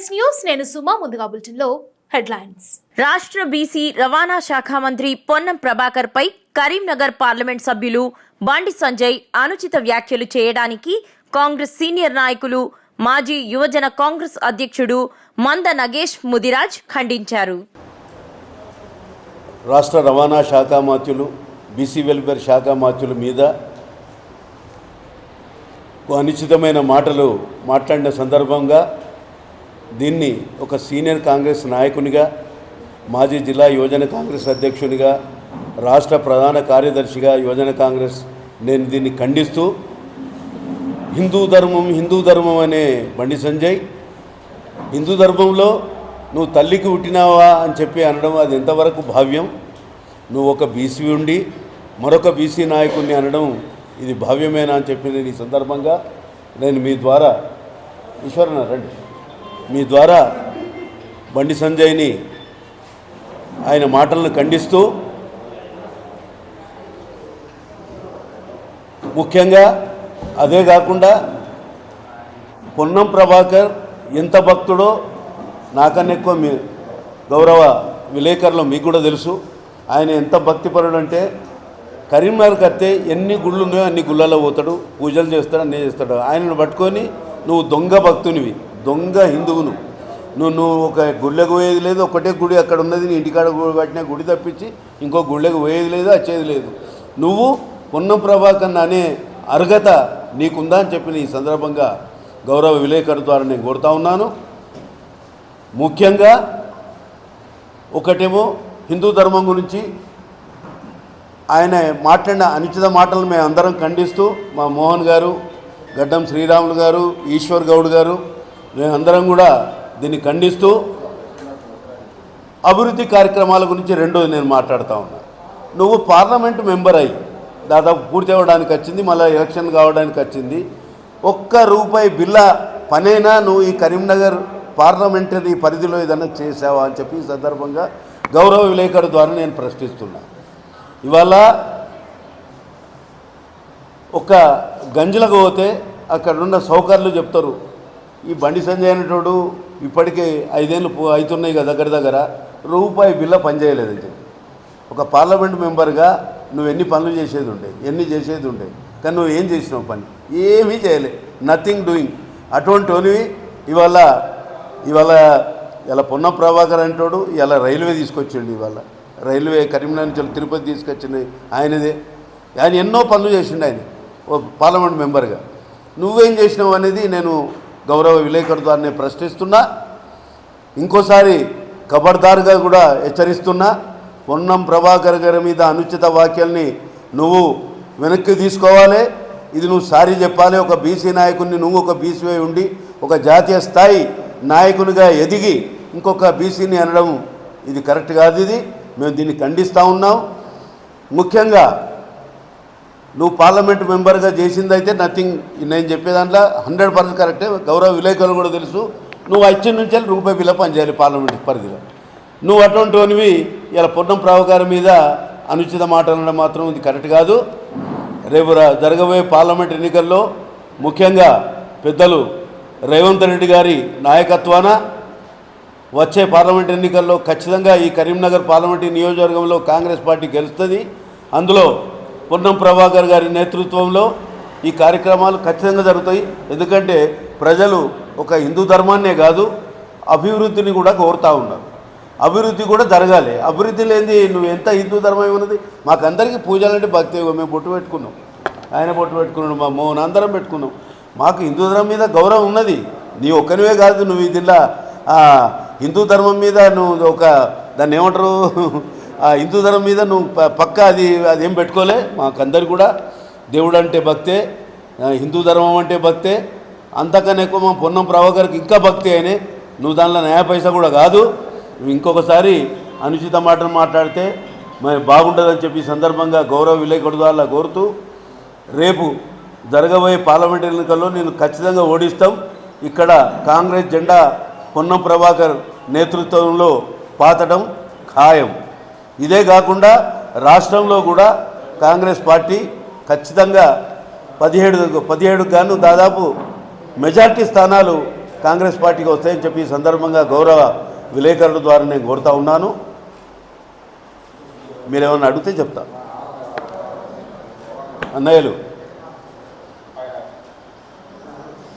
Yes news నేను సుమా ముందుగా బులెటిన్లో హెడ్లైన్స్. రాష్ట్ర బీసీ రవాణా శాఖ మంత్రి పొన్నం ప్రభాకర్ పై కరీంనగర్ పార్లమెంట్ సభ్యులు బండి సంజయ్ అనుచిత వ్యాఖ్యలు చేయడానికి కాంగ్రెస్ సీనియర్ నాయకులు మాజీ యువజన కాంగ్రెస్ అధ్యక్షుడు మంద నగేష్ ముదిరాజ్ ఖండించారు. రాష్ట్ర రవాణా శాఖ మాత్యులు బీసీ వెల్ఫేర్ శాఖ మాత్యుల మీద అనుచితమైన మాటలు మాట్లాడిన సందర్భంగా దీన్ని ఒక సీనియర్ కాంగ్రెస్ నాయకునిగా మాజీ జిల్లా యువజన కాంగ్రెస్ అధ్యక్షునిగా రాష్ట్ర ప్రధాన కార్యదర్శిగా యువజన కాంగ్రెస్ నేను దీన్ని ఖండిస్తూ హిందూ ధర్మం హిందూ ధర్మం అనే బండి సంజయ్ హిందూ ధర్మంలో నువ్వు తల్లికి పుట్టినావా అని చెప్పి అనడం అది ఎంతవరకు భావ్యం? నువ్వు ఒక బీసీ ఉండి మరొక బీసీ నాయకుడిని అనడం ఇది భావ్యమేనా అని చెప్పి నేను ఈ సందర్భంగా నేను మీ ద్వారా ఈశ్వరన రండి. మీ ద్వారా బండి సంజయ్ని ఆయన మాటలను ఖండిస్తూ ముఖ్యంగా అదే కాకుండా పొన్నం ప్రభాకర్ ఎంత భక్తుడో నాకన్నా ఎక్కువ మీ గౌరవ విలేకరులు మీకు కూడా తెలుసు. ఆయన ఎంత భక్తిపరుడు అంటే కరీంనగర్కి వస్తే ఎన్ని గుళ్ళు ఉన్నాయో అన్ని గుళ్ళలో పోతాడు పూజలు చేస్తాడు అన్నీ చేస్తాడు. ఆయనను పట్టుకొని నువ్వు దొంగ భక్తునివి. దొంగ హిందువును నువ్వు నువ్వు ఒక గుళ్ళకు పోయేది లేదు ఒకటే గుడి అక్కడ ఉన్నది నీ ఇంటికాడ పట్టిన గుడి తప్పించి ఇంకో గుళ్ళకు పోయేది లేదు వచ్చేది లేదు. నువ్వు పొన్నం ప్రభాకర్ అనే అర్హత నీకుందా అని చెప్పిన ఈ సందర్భంగా గౌరవ విలేకరు ద్వారా నేను కోరుతా ఉన్నాను. ముఖ్యంగా ఒకటేమో హిందూ ధర్మం గురించి ఆయన మాట్లాడిన అనుచిత మాటలు మేము అందరం ఖండిస్తూ మా మోహన్ గారు గడ్డం శ్రీరాములు గారు ఈశ్వర్ గౌడ్ గారు మేమందరం కూడా దీన్ని ఖండిస్తూ అభివృద్ధి కార్యక్రమాల గురించి రెండోది నేను మాట్లాడుతూ ఉన్నా. నువ్వు పార్లమెంటు మెంబర్ అయ్యి దాదాపు పూర్తి అవ్వడానికి వచ్చింది మళ్ళీ ఎలక్షన్ కావడానికి వచ్చింది. ఒక్క రూపాయి బిల్ల పనైనా నువ్వు ఈ కరీంనగర్ పార్లమెంటరీ పరిధిలో ఏదైనా చేసావా అని చెప్పి ఈ సందర్భంగా గౌరవ విలేకరు ద్వారా నేను ప్రశ్నిస్తున్నా. ఇవాళ ఒక గంజలకు పోతే అక్కడున్న సౌకర్యాలు చెప్తారు. ఈ బండి సంజయ్ అనేటోడు ఇప్పటికే ఐదేళ్ళు అవుతున్నాయి కదా దగ్గర దగ్గర రూపాయి బిల్ల పనిచేయలేదని చెప్పి ఒక పార్లమెంట్ మెంబర్గా నువ్వు ఎన్ని పనులు చేసేది ఉండే ఎన్ని చేసేది ఉండే కానీ నువ్వు ఏం చేసినావు పని? ఏమీ చేయలే. నథింగ్ డూయింగ్ అటువంటివి ఇవాళ ఇవాళ ఇలా పొన్న ప్రభాకర్ అంటాడు ఇలా రైల్వే తీసుకొచ్చిండు ఇవాళ. రైల్వే కరీంనగర్ నుంచి తిరుపతి తీసుకొచ్చింది ఆయనదే. ఆయన ఎన్నో పనులు చేసిండు ఆయన ఓ పార్లమెంట్ మెంబర్గా. నువ్వేం చేసినావు అనేది నేను గౌరవ విలేకరుతో ద్వారా ప్రశ్నిస్తున్నా ఇంకోసారి ఖబర్దార్గా కూడా హెచ్చరిస్తున్నా పొన్నం ప్రభాకర్ గారి మీద అనుచిత వ్యాఖ్యల్ని నువ్వు వెనక్కి తీసుకోవాలి. ఇది నువ్వు సారీ చెప్పాలి. ఒక బీసీ నాయకుడిని నువ్వు ఒక బీసీ ఉండి ఒక జాతీయ స్థాయి నాయకునిగా ఎదిగి ఇంకొక బీసీని అనడం ఇది కరెక్ట్ కాదు ఇది. మేము దీన్ని ఖండిస్తూ ఉన్నాం. ముఖ్యంగా నువ్వు పార్లమెంట్ మెంబర్గా చేసిందైతే నథింగ్. నేను చెప్పే దాంట్లో హండ్రెడ్ పర్సెంట్ కరెక్టే. గౌరవ విలేకరులు కూడా తెలుసు. నువ్వు వచ్చిన నుంచి వెళ్ళి రూపాయి బిల్ల పనిచేయాలి పార్లమెంట్ పరిధిలో. నువ్వు అటువంటివి ఇలా పొన్నం ప్రభాకర్ మీద అనుచిత మాటలు మాత్రం ఇది కరెక్ట్ కాదు. రేపు రా- జరగబోయే పార్లమెంట్ ఎన్నికల్లో ముఖ్యంగా పెద్దలు రేవంత్ రెడ్డి గారి నాయకత్వాన వచ్చే పార్లమెంట్ ఎన్నికల్లో ఖచ్చితంగా ఈ కరీంనగర్ పార్లమెంట్ నియోజకవర్గంలో కాంగ్రెస్ పార్టీ గెలుస్తుంది. అందులో పొన్నం ప్రభాకర్ గారి నేతృత్వంలో ఈ కార్యక్రమాలు ఖచ్చితంగా జరుగుతాయి. ఎందుకంటే ప్రజలు ఒక హిందూ ధర్మాన్నే కాదు అభివృద్ధిని కూడా కోరుతూ ఉన్నారు. అభివృద్ధి కూడా జరగాలి. అభివృద్ధి లేనిది నువ్వు ఎంత హిందూ ధర్మం ఉన్నది మాకందరికీ పూజలంటే భక్తి మేము బొట్టు పెట్టుకున్నాం. ఆయన బొట్టు పెట్టుకున్నాడు మా మోహన్ అందరం పెట్టుకున్నాం. మాకు హిందూ ధర్మం మీద గౌరవం ఉన్నది. నీ ఒక్కనివే కాదు నువ్వు ఇదిలా హిందూ ధర్మం మీద నువ్వు ఒక దాన్ని ఏమంటారు? ఆ హిందూ ధర్మం మీద నువ్వు పక్క అది అది ఏం పెట్టుకోలే. మాకందరు కూడా దేవుడు అంటే భక్తే హిందూ ధర్మం అంటే భక్తే. అంతకన్నా ఎక్కువ మా పొన్నం ప్రభాకర్కి ఇంకా భక్తి అయినే. నువ్వు దానిలో న్యాయ పైసా కూడా కాదు. నువ్వు ఇంకొకసారి అనుచిత మాటలు మాట్లాడితే మరి బాగుంటుందని చెప్పి సందర్భంగా గౌరవ విలేకరుడు అలా కోరుతూ రేపు జరగబోయే పార్లమెంట్ ఎన్నికల్లో నేను ఖచ్చితంగా ఓడిస్తాం. ఇక్కడ కాంగ్రెస్ జెండా పొన్నం ప్రభాకర్ నేతృత్వంలో పాతడం ఖాయం. ఇదే కాకుండా రాష్ట్రంలో కూడా కాంగ్రెస్ పార్టీ ఖచ్చితంగా పదిహేడు పదిహేడు గాను దాదాపు మెజార్టీ స్థానాలు కాంగ్రెస్ పార్టీకి వస్తాయని చెప్పి సందర్భంగా గౌరవ విలేకరుల ద్వారా నేను కోరుతా ఉన్నాను. మీరేమన్నా అడిగితే చెప్తా. అన్నయ్యలు